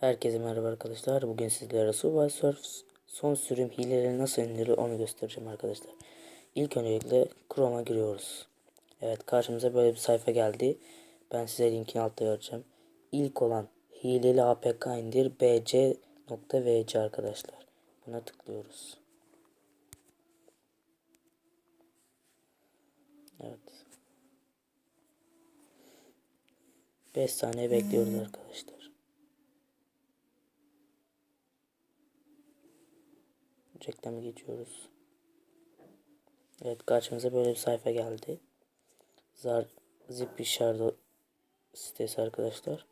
Herkese merhaba arkadaşlar. Bugün sizlere Subway son sürüm hileleri nasıl indirilir onu göstereceğim arkadaşlar. İlk öncelikle Chrome'a giriyoruz. Evet karşımıza böyle bir sayfa geldi. Ben size linkini altta vereceğim. İlk olan hileli apk indir bc.vc arkadaşlar. Buna tıklıyoruz. Evet. 5 saniye bekliyoruz arkadaşlar. Reklamı geçiyoruz. Evet karşımıza böyle bir sayfa geldi. Zar zip şardo sitesi arkadaşlar.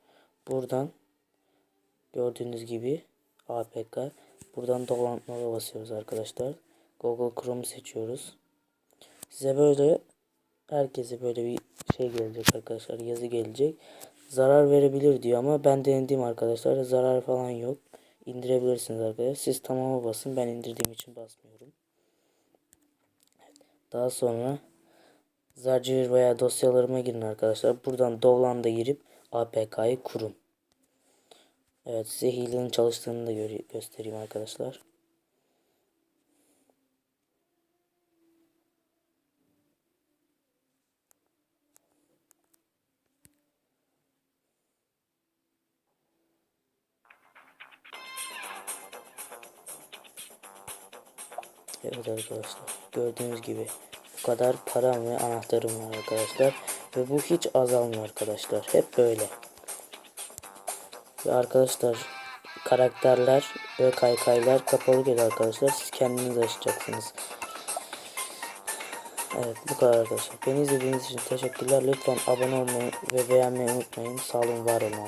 Buradan gördüğünüz gibi APK. Buradan dolanmaya basıyoruz arkadaşlar. Google Chrome seçiyoruz. Size böyle herkese böyle bir şey gelecek arkadaşlar. Yazı gelecek. Zarar verebilir diyor ama ben denedim arkadaşlar. Zarar falan yok indirebilirsiniz arkadaşlar. Siz tamama basın. Ben indirdiğim için basmıyorum. Daha sonra Zarcir veya dosyalarıma girin arkadaşlar. Buradan Dovlan'da girip APK'yı kurun. Evet size hilenin çalıştığını da gö göstereyim arkadaşlar. Evet arkadaşlar gördüğünüz gibi bu kadar param ve anahtarım var arkadaşlar. Ve bu hiç azalmıyor arkadaşlar. Hep böyle. Ve arkadaşlar karakterler ve kaykaylar kapalı geliyor arkadaşlar. Siz kendiniz açacaksınız. Evet bu kadar arkadaşlar. Beni izlediğiniz için teşekkürler. Lütfen abone olmayı ve beğenmeyi unutmayın. Sağ olun var olun.